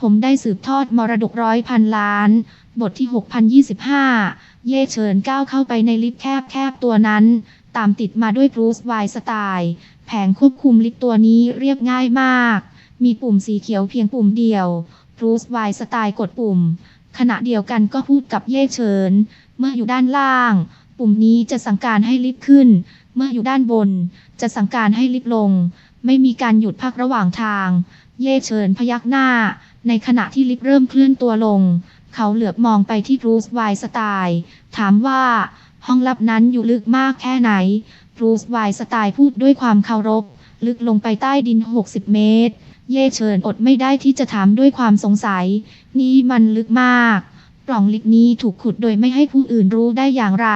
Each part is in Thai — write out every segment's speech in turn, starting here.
ผมได้สืบทอดมรดกร้อยพันล้าน บทที่ 6025 เย่เฉินก้าวเข้าไปในลิฟต์แคบๆตัวนั้น ตามติดมาด้วยบรูซไวน์สไตล์แผงควบคุมลิฟต์ตัวนี้เรียบง่ายมาก มีปุ่มสีเขียวเพียงปุ่มเดียวบรูซไวน์สไตล์กดปุ่ม ขณะเดียวกันก็พูดกับเย่เฉิน เมื่ออยู่ด้านล่าง ปุ่มนี้จะสั่งการให้ลิฟต์ขึ้น เมื่ออยู่ด้านบน จะสั่งการให้ลิฟต์ลง ไม่มีการหยุดพักระหว่างทาง เย่เฉินพยักหน้า ในขณะที่ลิฟต์เริ่มเคลื่อนตัวลง เขาเหลือบมองไปที่บรูซไวน์สไตล์ถามว่าห้องลับนั้นอยู่ลึกมากแค่ไหนบรูซไวน์สไตล์พูดด้วยความเคารพ ลึกลงไปใต้ดิน 60 เมตร เย่เฉินอดไม่ได้ที่จะถามด้วยความสงสัย นี่มันลึกมาก ปล่องลิฟต์นี้ถูกขุดโดยไม่ให้ผู้อื่นรู้ได้อย่างไร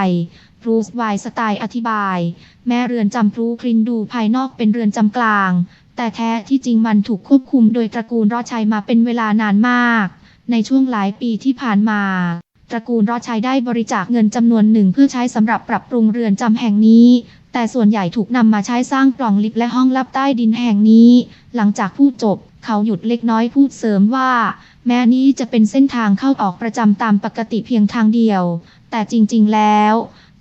บรูซไวน์สไตล์อธิบาย แม้เรือนจำพรูคลินดูภายนอกเป็นเรือนจำกลาง แต่แท้ที่จริงมันถูกควบคุมโดยตระกูลรอชัยมาเป็นเวลานานมาก ในช่วงหลายปีที่ผ่านมา ตระกูลรอชัยได้บริจาคเงินจำนวนหนึ่งเพื่อใช้สำหรับปรับปรุงเรือนจำแห่งนี้ แต่ส่วนใหญ่ถูกนำมาใช้สร้างปล่องลิฟต์และห้องลับใต้ดินแห่งนี้ หลังจากพูดจบ เขาหยุดเล็กน้อยพูดเสริมว่า แม้นี้จะเป็นเส้นทางเข้าออกประจำตามปกติเพียงทางเดียว แต่จริง ๆ แล้ว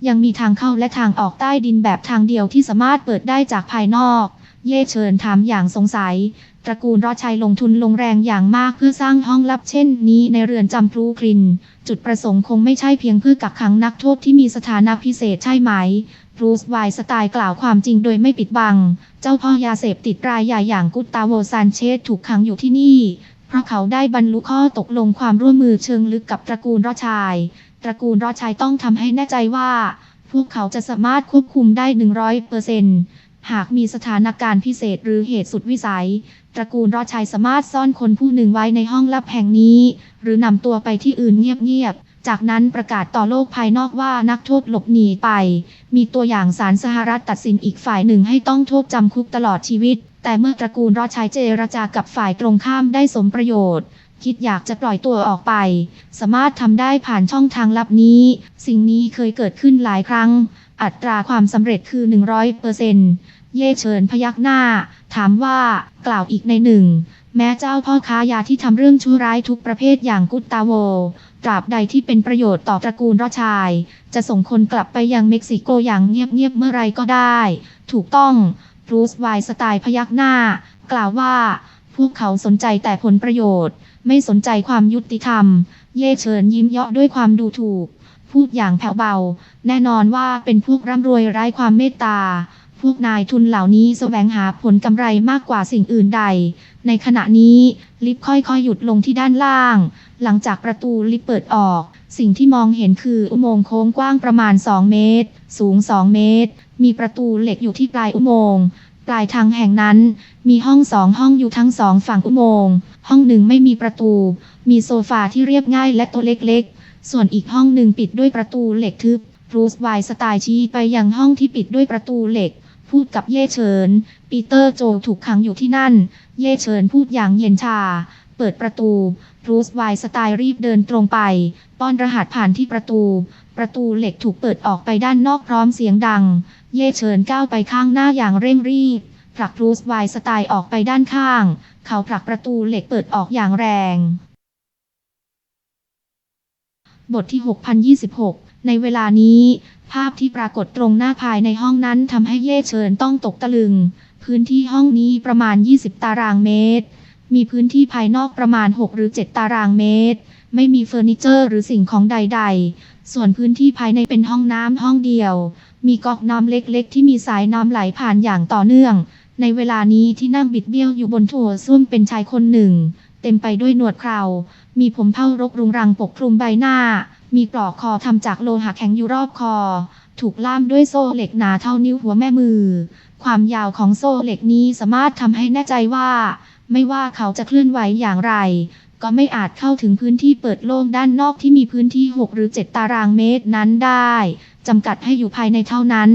ยังมีทางเข้าและทางออกใต้ดินแบบทางเดียวที่สามารถเปิดได้จากภายนอก เย่เชิญถามอย่างสงสัย ตระกูลรอดชัยลงทุนลงแรงอย่างมากเพื่อสร้างห้องลับเช่นนี้ในเรือนจำพลูคลิน จุดประสงค์คงไม่ใช่เพียงเพื่อกักขังนักโทษที่มีสถานะพิเศษใช่ไหมบรูซไวสไตล์กล่าวความจริงโดยไม่ปิดบัง เจ้าพ่อยาเสพติดรายใหญ่อย่างกุตตาโวซานเชสถูกขังอยู่ที่นี่ เพราะเขาได้บรรลุข้อตกลงความร่วมมือเชิงลึกกับตระกูลรอดชัยตระกูลรอดชัยต้องทำให้แน่ใจว่า พวกเขาจะสามารถควบคุมได้100% หากมีสถานการณ์พิเศษหรือเหตุสุดวิสัย ตระกูลรอดชัยสามารถซ่อนคนผู้หนึ่งไว้ในห้องลับแห่งนี้ หรือนำตัวไปที่อื่นเงียบๆ จากนั้นประกาศต่อโลกภายนอกว่านักโทษหลบหนีไป มีตัวอย่างศาลสหรัฐตัดสินอีกฝ่ายหนึ่งให้ต้องโทษจำคุกตลอดชีวิต แต่เมื่อตระกูลรอดชัยเจรจากับฝ่ายตรงข้ามได้สมประโยชน์คิดอยากจะปล่อยตัวออกไป สามารถทำได้ผ่านช่องทางลับนี้ สิ่งนี้เคยเกิดขึ้นหลายครั้ง อัตราความสำเร็จคือ 100%เปอร์เซ เย่เฉินพยักหน้า ถามว่ากล่าวอีกในหนึ่ง แม้เจ้าพ่อค้ายาที่ทำเรื่องชั่วร้ายทุกประเภทอย่างกุตตาโว ตราบใดที่เป็นประโยชน์ต่อตระกูลรอชาย จะส่งคนกลับไปยังเม็กซิโกอย่างเงียบๆเมื่อไรก็ได้ ถูกต้องบรูซไวน์สไตล์พยักหน้า กล่าวว่า พวกเขาสนใจแต่ผลประโยชน์ ไม่สนใจความยุติธรรม เย่เฉินยิ้มเยาะด้วยความดูถูก พูดอย่างแผ่วเบา แน่นอนว่าเป็นพวกร่ำรวยไร้ความเมตตา พวกนายทุนเหล่านี้แสวงหาผลกำไรมากกว่าสิ่งอื่นใด ในขณะนี้ลิฟต์ค่อยๆ หยุดลงที่ด้านล่าง หลังจากประตูลิฟต์เปิดออก สิ่งที่มองเห็นคืออุโมงค์โค้งกว้างประมาณ 2 เมตร สูง 2 เมตร มีประตูเหล็กอยู่ที่ปลายอุโมงค์ปลายทางแห่งนั้น มีห้องสองห้องอยู่ทั้งสองฝั่งอุโมงค์ห้องหนึ่งไม่มีประตู มีโซฟาที่เรียบง่ายและโต๊ะเล็กๆ ส่วนอีกห้องหนึ่งปิดด้วยประตูเหล็กทึบรูซไวสไตล์ชี้ไปยังห้องที่ปิดด้วยประตูเหล็ก พูดกับเย่เฉิน ปีเตอร์โจถูกขังอยู่ที่นั่น เย่เฉินพูดอย่างเย็นชา เปิดประตูรูซไวสไตล์รีบเดินตรงไป ป้อนรหัสผ่านที่ประตู ประตูเหล็กถูกเปิดออกไปด้านนอกพร้อมเสียงดัง เย่เฉินก้าวไปข้างหน้าอย่างเร่งรีบ ผลักรูซไวสไตล์ออกไปด้านข้าง เขาผลักประตูเหล็กเปิดออกอย่างแรง บทที่ 6026 ในเวลานี้ ภาพที่ปรากฏตรงหน้าภายในห้องนั้นทำให้เย่เฉินต้องตกตะลึง พื้นที่ห้องนี้ประมาณ 20 ตารางเมตร มีพื้นที่ภายนอกประมาณ 6 หรือ 7 ตารางเมตร ไม่มีเฟอร์นิเจอร์หรือสิ่งของใด ๆ ส่วนพื้นที่ภายในเป็นห้องน้ำห้องเดียว มีก๊อกน้ำเล็กๆ ที่มีสายน้ำไหลผ่านอย่างต่อเนื่อง ในเวลานี้ที่นั่งบิดเบี้ยวอยู่บนถั่วส้วมเป็นชายคนหนึ่ง เต็มไปด้วยหนวดเครา มีผมเผ้ารกรุงรังปกคลุมใบหน้า มีปลอกคอทำจากโลหะแข็งอยู่รอบคอ ถูกล่ามด้วยโซ่เหล็กหนาเท่านิ้วหัวแม่มือ ความยาวของโซ่เหล็กนี้สามารถทำให้แน่ใจว่า ไม่ว่าเขาจะเคลื่อนไหวอย่างไร ก็ไม่อาจเข้าถึงพื้นที่เปิดโล่งด้านนอกที่มีพื้นที่ 6 หรือ 7 ตารางเมตรนั้นได้จำกัดให้อยู่ภายในเท่านั้น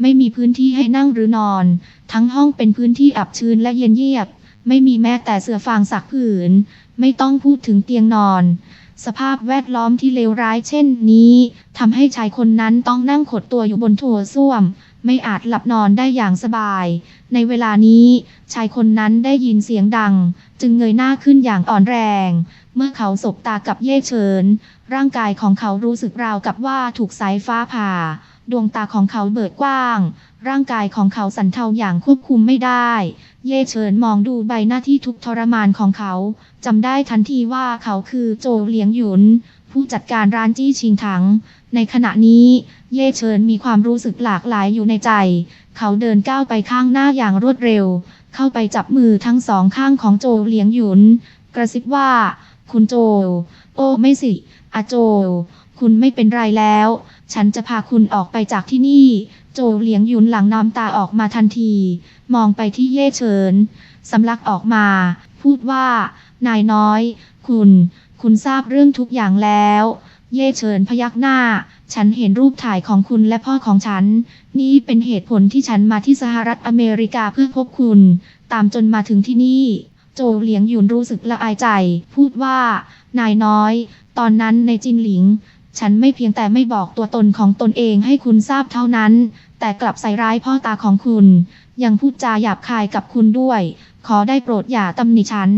ไม่มีพื้นที่ให้นั่งหรือนอน ทั้งห้องเป็นพื้นที่อับชื้นและเย็นเยียบ ไม่มีแม้แต่เสื่อฟางสักผืน ไม่ต้องพูดถึงเตียงนอน สภาพแวดล้อมที่เลวร้ายเช่นนี้ทำให้ชายคนนั้นต้องนั่งขดตัวอยู่บนถั่วส้วม ไม่อาจหลับนอนได้อย่างสบาย ในเวลานี้ชายคนนั้นได้ยินเสียงดัง จึงเงยหน้าขึ้นอย่างอ่อนแรง เมื่อเขาสบตากับเย่เฉิน ร่างกายของเขารู้สึกราวกับว่าถูกสายฟ้าผ่า ดวงตาของเขาเบิดกว้าง ร่างกายของเขาสั่นเทาอย่างควบคุมไม่ได้ เย่เฉินมองดูใบหน้าที่ทุกทรมานของเขาจำได้ทันทีว่าเขาคือโจเหลียงหยุน ผู้จัดการร้านจี้ชิงถัง ในขณะนี้ เย่เฉินมีความรู้สึกหลากหลายอยู่ในใจ เขาเดินก้าวไปข้างหน้าอย่างรวดเร็ว เข้าไปจับมือทั้งสองข้างของโจเหลียงหยุน กระซิบว่า คุณโจ โอ้ไม่สิอาโจ คุณไม่เป็นไรแล้ว ฉันจะพาคุณออกไปจากที่นี่ โจเหลียงยุนหลังน้ำตาออกมาทันที มองไปที่เย่เฉินสำลักออกมา พูดว่า นายน้อย คุณ คุณทราบเรื่องทุกอย่างแล้ว เย่เฉินพยักหน้า ฉันเห็นรูปถ่ายของคุณและพ่อของฉัน นี่เป็นเหตุผลที่ฉันมาที่สหรัฐอเมริกาเพื่อพบคุณ ตามจนมาถึงที่นี่โจเหลียงหยุนรู้สึกละอายใจ พูดว่า นายน้อย ตอนนั้นในจินหลิง ฉันไม่เพียงแต่ไม่บอกตัวตนของตนเองให้คุณทราบเท่านั้น แต่กลับใส่ร้ายพ่อตาของคุณ ยังพูดจาหยาบคายกับคุณด้วย ขอได้โปรดอย่าตำหนิฉัน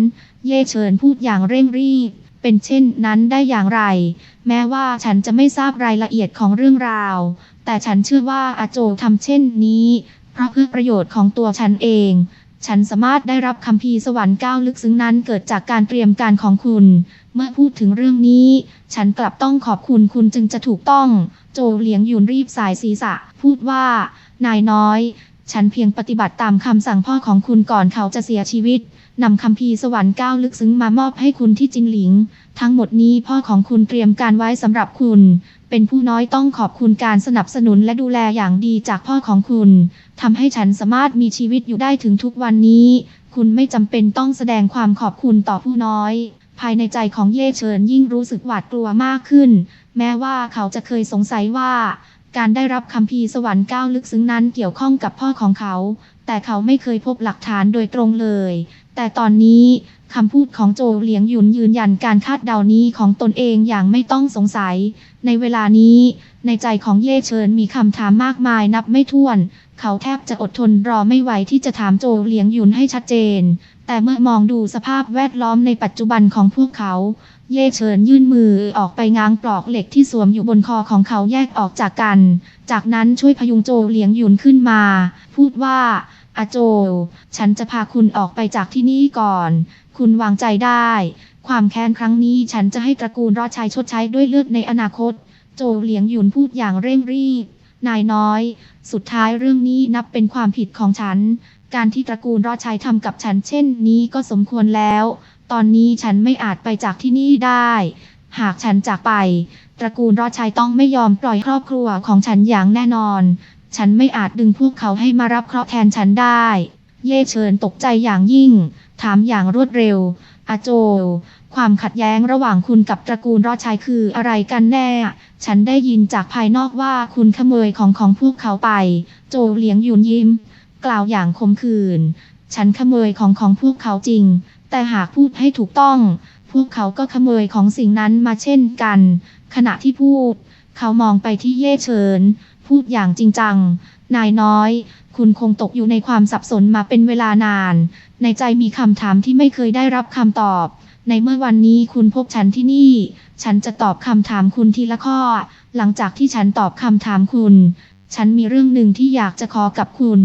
เย่เฉินพูดอย่างเร่งรีบ เป็นเช่นนั้นได้อย่างไร แม้ว่าฉันจะไม่ทราบรายละเอียดของเรื่องราว แต่ฉันเชื่อว่าอาโจทำเช่นนี้ เพราะเพื่อประโยชน์ของตัวฉันเอง ฉันสามารถได้รับคำพีสวรรค์ก้าวลึกซึ้งนั้นเกิดจากการเตรียมการของคุณ เมื่อพูดถึงเรื่องนี้ ฉันกลับต้องขอบคุณคุณจึงจะถูกต้อง โจเหลียงหยุนรีบสายศีรษะ พูดว่า นายน้อย ฉันเพียงปฏิบัติตามคำสั่งพ่อของคุณก่อนเขาจะเสียชีวิตนำคำพีสวรรค์ก้าวลึกซึ้งมามอบให้คุณที่จินหลิง ทั้งหมดนี้พ่อของคุณเตรียมการไว้สำหรับคุณ เป็นผู้น้อยต้องขอบคุณการสนับสนุนและดูแลอย่างดีจากพ่อของคุณทำให้ฉันสามารถมีชีวิตอยู่ได้ถึงทุกวันนี้ คุณไม่จำเป็นต้องแสดงความขอบคุณต่อผู้น้อย ภายในใจของเย่เฉินยิ่งรู้สึกหวาดกลัวมากขึ้น แม้ว่าเขาจะเคยสงสัยว่า การได้รับคำพีสวรรค์ก้าวลึกซึ้งนั้นเกี่ยวข้องกับพ่อของเขา แต่เขาไม่เคยพบหลักฐานโดยตรงเลย แต่ตอนนี้ คำพูดของโจเหลียงหยุนยืนยันการคาดเดานี้ของตนเองอย่างไม่ต้องสงสัย ในเวลานี้ ในใจของเย่เฉินมีคำถามมากมายนับไม่ถ้วน เขาแทบจะอดทนรอไม่ไหวที่จะถามโจเหลียงหยุนให้ชัดเจน แต่เมื่อมองดูสภาพแวดล้อมในปัจจุบันของพวกเขา เย่เฉินยื่นมือออกไปง้างปลอกเหล็กที่สวมอยู่บนคอของเขาแยกออกจากกัน จากนั้นช่วยพยุงโจเหลียงหยุนขึ้นมา พูดว่า อาโจ ฉันจะพาคุณออกไปจากที่นี่ก่อน คุณวางใจได้ ความแค้นครั้งนี้ฉันจะให้ตระกูลรอดชัยชดใช้ด้วยเลือดในอนาคต โจเหลียงหยุนพูดอย่างเร่งรีบ นายน้อย สุดท้ายเรื่องนี้นับเป็นความผิดของฉัน การที่ตระกูลรอดชัยทำกับฉันเช่นนี้ก็สมควรแล้ว ตอนนี้ฉันไม่อาจไปจากที่นี่ได้ หากฉันจากไป ตระกูลรอดชัยต้องไม่ยอมปล่อยครอบครัวของฉันอย่างแน่นอน ฉันไม่อาจดึงพวกเขาให้มารับเคราะห์แทนฉันได้ เย่เชิญตกใจอย่างยิ่ง ถามอย่างรวดเร็ว อาโจ ความขัดแย้งระหว่างคุณกับตระกูลรอดชัยคืออะไรกันแน่ ฉันได้ยินจากภายนอกว่าคุณขโมยของของพวกเขาไป โจเหลียงหยุนยิ้ม กล่าวอย่างคมขืนฉันขโมยของของพวกเขาจริง แต่หากพูดให้ถูกต้อง พวกเขาก็ขโมยของสิ่งนั้นมาเช่นกัน ขณะที่พูด เขามองไปที่เย่เฉิน พูดอย่างจริงจัง นายน้อย คุณคงตกอยู่ในความสับสนมาเป็นเวลานาน ในใจมีคำถามที่ไม่เคยได้รับคำตอบ ในเมื่อวันนี้คุณพบฉันที่นี่ ฉันจะตอบคำถามคุณทีละข้อ หลังจากที่ฉันตอบคำถามคุณ ฉันมีเรื่องหนึ่งที่อยากจะขอกับคุณ